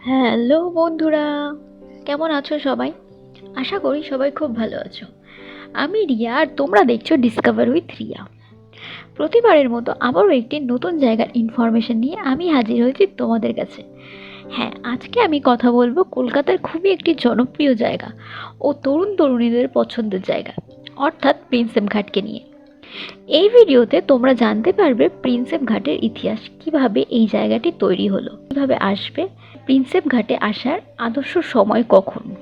Hello বন্ধুরা, কেমন আছো সবাই? আশা করি সবাই খুব ভালো আছো। আমি রিয়া আর তোমরা দেখছ ডিসকভার উইথ রিয়া। প্রতিবারের মতো আবারও একটি নতুন জায়গার ইনফরমেশন নিয়ে আমি হাজির হয়েছি তোমাদের কাছে। হ্যাঁ আজকে আমি কথা বলব কলকাতার খুবই একটি জনপ্রিয় জায়গা ও তরুণ তরুণীদের পছন্দের জায়গা, অর্থাৎ প্রিন্সেপ ঘাটকে নিয়ে। এই ভিডিওতে তোমরা জানতে পারবে প্রিন্সেপ ঘাটের ইতিহাস, কীভাবে এই জায়গাটি তৈরি হলো, কীভাবে আসবে প্রিন্সেপ ঘাটে আসার আদর্শ সময় কখন?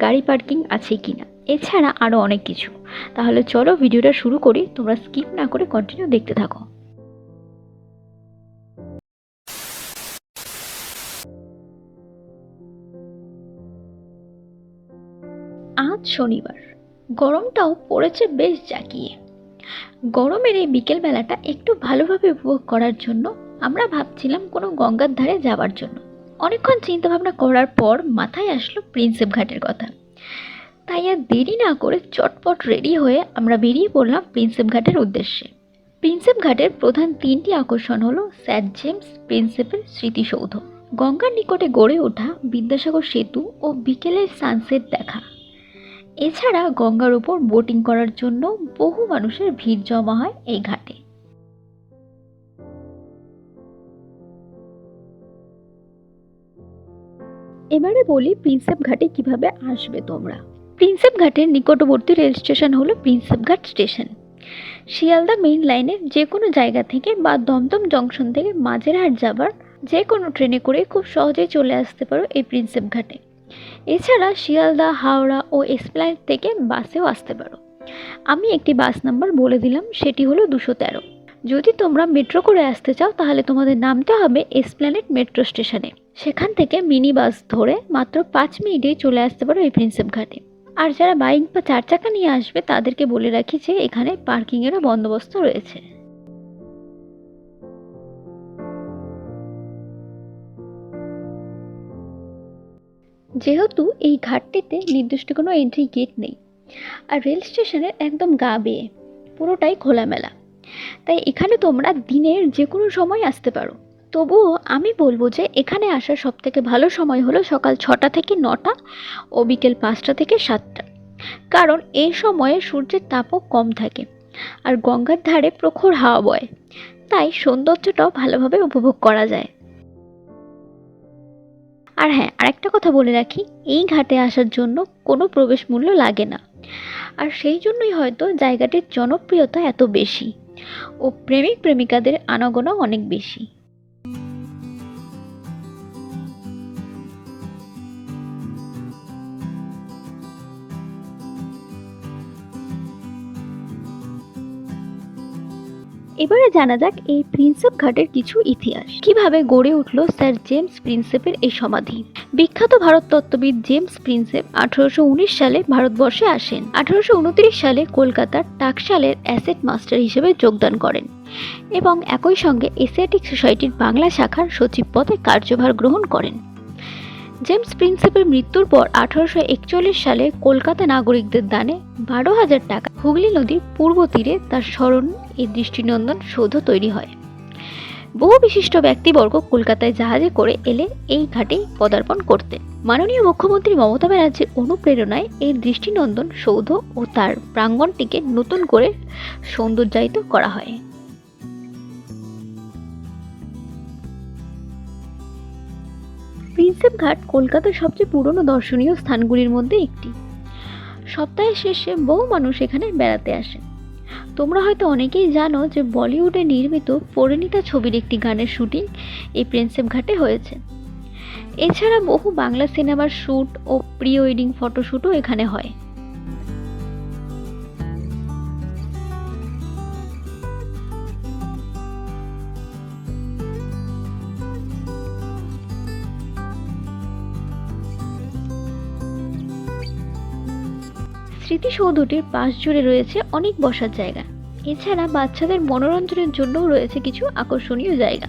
গাড়ি পার্কিং আছে কি না এছাড়া আরও অনেক কিছু। তাহলে চলো ভিডিওটা শুরু করি, তোমরা স্কিপ না করে কন্টিনিউ দেখতে থাকো। আজ শনিবার। গরমটাও পড়েছে বেশ জাকিয়ে। গরমের এই বিকেলবেলাটা একটু ভালোভাবে উপভোগ করার জন্য আমরা ভাবছিলাম কোনো গঙ্গার ধারে যাওয়ার জন্য। অনেকক্ষণ চিন্তা ভাবনা করার পর মাথায় আসলো প্রিন্সেপ ঘাটের কথা। তাই আর দেরি না করে চটপট রেডি হয়ে আমরা বেরিয়ে পড়লাম প্রিন্সেপ ঘাটের উদ্দেশ্যে। প্রিন্সেপ ঘাটের প্রধান তিনটি আকর্ষণ হলো স্যার জেমস প্রিন্সেপের স্মৃতিসৌধ। গঙ্গার নিকটে গড়ে ওঠা বিদ্যাসাগর সেতু ও বিকেলের সানসেট দেখা। এছাড়া গঙ্গার উপর বোটিং করার জন্য বহু মানুষের ভিড় জমা হয় এই ঘাটে এবারে বলি প্রিন্সেপ ঘাটে কীভাবে আসবে তোমরা। প্রিন্সেপ ঘাটের নিকটবর্তী রেল স্টেশন হলো Prinsep Ghat station. Sealdah main লাইনের যে কোনো জায়গা থেকে বা দমদম জংশন থেকে মাঝেরহাট যাবার যে কোনো ট্রেনে করে খুব সহজেই চলে আসতে পারো এই প্রিন্সেপ ঘাটে। এছাড়া শিয়ালদা, হাওড়া ও এসপ্লানেড থেকে বাসেও আসতে পারো। আমি একটি বাস নাম্বার বলে দিলাম, সেটি হলো দুশো তেরো। যদি তোমরা মেট্রো করে আসতে চাও, তাহলে তোমাদের নামতে হবে এসপ্ল্যানেট মেট্রো স্টেশনে সেখান থেকে মিনি বাস ধরে মাত্র পাঁচ মিনিটেই চলে আসতে পারো এই প্রিন্সেপ ঘাটে আর যারা বাইক বা চার চাকা নিয়ে আসবে, তাদেরকে বলে রাখি যে এখানে পার্কিংয়েরও বন্দোবস্ত রয়েছে। যেহেতু এই ঘাটটিতে নির্দিষ্ট কোনো এন্ট্রি গেট নেই, আর রেল স্টেশনের একদম গা বেয়ে, পুরোটাই খোলামেলা। তাই এখানে তোমরা দিনের যে কোনো সময় আসতে পারো। তবুও আমি বলব যে এখানে আসার সব থেকে ভালো সময় হলো সকাল ছটা থেকে নটা ও বিকেল পাঁচটা থেকে সাতটা। কারণ এই সময়ে সূর্যের তাপও কম থাকে আর গঙ্গার ধারে প্রখর হাওয়া বয়। তাই সৌন্দর্যটাও ভালোভাবে উপভোগ করা যায়। আর হ্যাঁ আরেকটা কথা বলে রাখি, এই ঘাটে আসার জন্য কোনো প্রবেশ মূল্য লাগে না। আর সেই জন্যই হয়তো জায়গাটির জনপ্রিয়তা এত বেশি। ও প্রেমিক প্রেমিকাদের আনাগোনা অনেক বেশি। এবারে জানা যাক এই প্রিন্সেপ ঘাটের কিছু ইতিহাস। কীভাবে গড়ে উঠল স্যার জেমস প্রিন্সেপের এই সমাধি? বিখ্যাত ভারত তত্ত্ববিদ জেমস প্রিন্সেপ আঠারোশো উনিশ সালে ভারতবর্ষে আসেন। আঠারোশো উনত্রিশ সালে কলকাতার টাকশালের অ্যাসেট মাস্টার হিসেবে যোগদান করেন এবং একই সঙ্গে এশিয়াটিক সোসাইটির বাংলা শাখার সচিব পদে কার্যভার গ্রহণ করেন। জেমস প্রিন্সেপের মৃত্যুর পর আঠারোশো একচল্লিশ সালে কলকাতা নাগরিকদের দানে বারো হাজার টাকা হুগলি নদীর পূর্ব তীরে তার স্মরণ এই দৃষ্টিনন্দন সৌধ তৈরি হয়। বহু বিশিষ্ট ব্যক্তিবর্গ কলকাতায় জাহাজে করে এলে এই ঘাটে পদার্পণ করতেন মাননীয় মুখ্যমন্ত্রী মমতা ব্যানার্জির অনুপ্রেরণায় এই দৃষ্টিনন্দন সৌধ ও তার প্রাঙ্গণটিকে নতুন করে সৌন্দর্যায়িত করা হয়। প্রিন্সেপ ঘাট কলকাতার সবচেয়ে পুরনো দর্শনীয় স্থানগুলির মধ্যে একটি। সপ্তাহের শেষে বহু মানুষ এখানে বেড়াতে আসেন। তোমরা হয়তো অনেকেই জানো যে বলিউডে নির্মিত পরিণীতা ছবির একটি গানের শুটিং এই প্রিন্সেপ ঘাটে হয়েছে। এছাড়া বহু বাংলা সিনেমার শ্যুট ও প্রি ওয়েডিং ফটোশ্যুটও এখানে হয়। স্মৃতিসৌধটির পাশ জুড়ে রয়েছে অনেক বসার জায়গা। এছাড়া বাচ্চাদের মনোরঞ্জনের জন্যও রয়েছে কিছু আকর্ষণীয় জায়গা।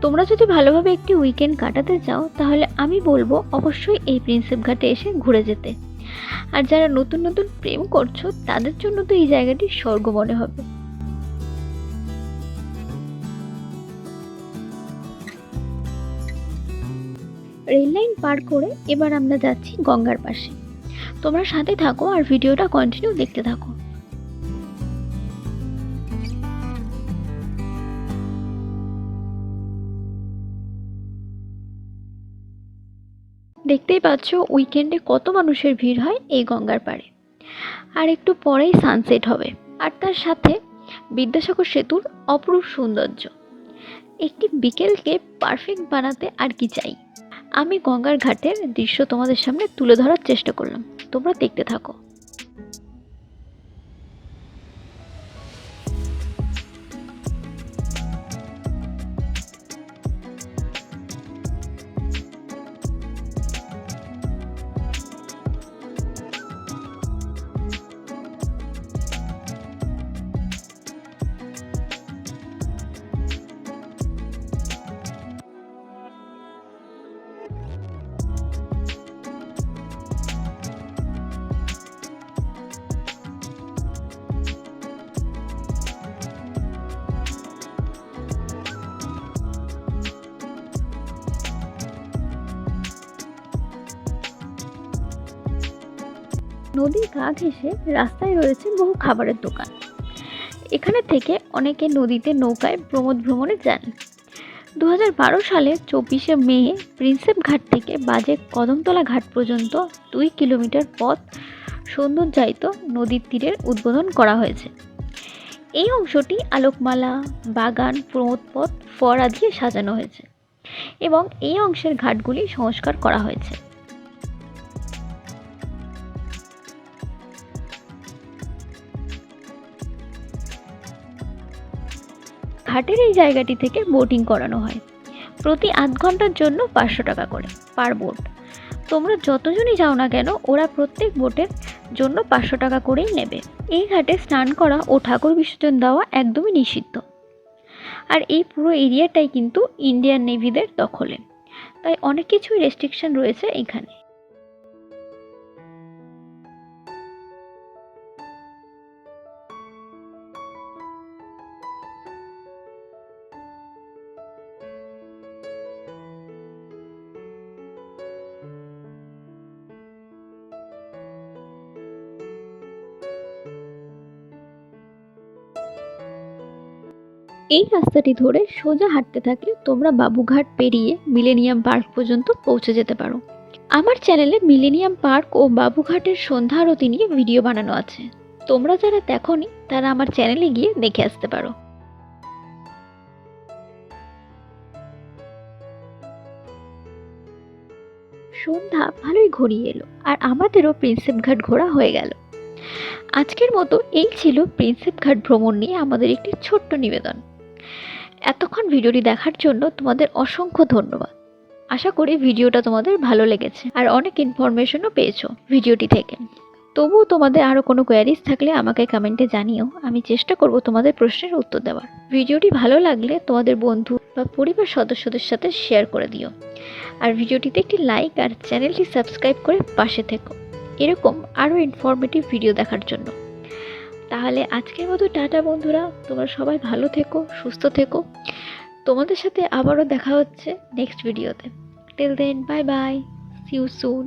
তোমরা যদি ভালোভাবে একটি উইকেন্ড কাটাতে চাও, তাহলে আমি বলব অবশ্যই এই প্রিন্সেপ ঘাটে এসে ঘুরে যেতে। আর যারা নতুন নতুন প্রেম করছ, তাদের জন্য তো এই জায়গাটি স্বর্গ মনে হবে। রেল লাইন পার করে এবার আমরা যাচ্ছি গঙ্গার পাশে। তোমরা সাথে থাকো আর ভিডিওটা কন্টিনিউ দেখতে থাকো। দেখতেই পাচ্ছ উইকেন্ডে কত মানুষের ভিড় হয় এই গঙ্গার পাড়ে। আর একটু পরেই সানসেট হবে। আর তার সাথে বিদ্যাসাগর সেতুর অপরূপ সৌন্দর্য। একটি বিকেলকে পারফেক্ট বানাতে আর কি চাই? আমি গঙ্গার ঘাটের দৃশ্য তোমাদের সামনে তুলে ধরার চেষ্টা করলাম। তোমরা দেখতে থাকো। নদীর গা ঘেঁষে রাস্তায় রয়েছে বহু খাবারের দোকান। এখানে থেকে অনেকে নদীতে নৌকায় প্রমোদ ভ্রমণে যান। দু হাজার বারো সালে চব্বিশে মে প্রিন্সেপ ঘাট থেকে বাজে কদমতলা ঘাট পর্যন্ত দুই কিলোমিটার পথ সৌন্দর্যায়িত নদীর তীরের উদ্বোধন করা হয়েছে। এই অংশটি আলোকমালা, বাগান, প্রমোদ পথ ফোয়ারা দিয়ে সাজানো হয়েছে এবং এই অংশের ঘাটগুলি সংস্কার করা হয়েছে। ঘাটের এই জায়গাটি থেকে বোটিং করানো হয়। প্রতি আধ ঘণ্টার জন্য পাঁচশো টাকা করে পার বোট তোমরা যতজনই যাও না কেন, ওরা প্রত্যেক বোটের জন্য পাঁচশো টাকা করেই নেবে। এই ঘাটে স্নান করা ও ঠাকুর বিসর্জন দেওয়া একদমই নিষিদ্ধ। আর এই পুরো এরিয়াটাই কিন্তু ইন্ডিয়ান নেভিদের দখলে। তাই অনেক কিছুই রেস্ট্রিকশন রয়েছে এখানে। এই রাস্তাটি ধরে সোজা হাঁটতে থাকলে তোমরা বাবুঘাট পেরিয়ে মিলেনিয়াম পার্ক পর্যন্ত পৌঁছে যেতে পারো। আমার চ্যানেলে মিলেনিয়াম পার্ক ও বাবুঘাটের সন্ধ্যা আরতি নিয়ে ভিডিও বানানো আছে। তোমরা যারা দেখোনি, তারা আমার চ্যানেলে গিয়ে দেখে আসতে পারো। সন্ধ্যা ভালোই ঘুরিয়ে এলো আর আমাদেরও প্রিন্সেপ ঘাট ঘোরা হয়ে গেল। আজকের মতো এই ছিল প্রিন্সেপ ঘাট ভ্রমণ নিয়ে আমাদের একটি ছোট্ট নিবেদন। এতক্ষণ ভিডিওটি দেখার জন্য তোমাদের অসংখ্য ধন্যবাদ। আশা করি ভিডিওটা তোমাদের ভালো লেগেছে আর অনেক ইনফরমেশনও পেয়েছ ভিডিওটি থেকে। তবুও তোমাদের আরও কোনো কোয়ারিজ থাকলে আমাকে কমেন্টে জানিও। আমি চেষ্টা করব তোমাদের প্রশ্নের উত্তর দেওয়ার। ভিডিওটি ভালো লাগলে তোমাদের বন্ধু বা পরিবার সদস্যদের সাথে শেয়ার করে দিও। আর ভিডিওটিতে একটি লাইক আর চ্যানেলটি সাবস্ক্রাইব করে পাশে থেকো। এরকম আরও ইনফরমেটিভ ভিডিও দেখার জন্য। তাহলে আজকের মতো টাটা বন্ধুরা। তোমরা সবাই ভালো থেকো, সুস্থ থেকো। তোমাদের সাথে আবারও দেখা হচ্ছে নেক্সট ভিডিওতে till then bye bye see you soon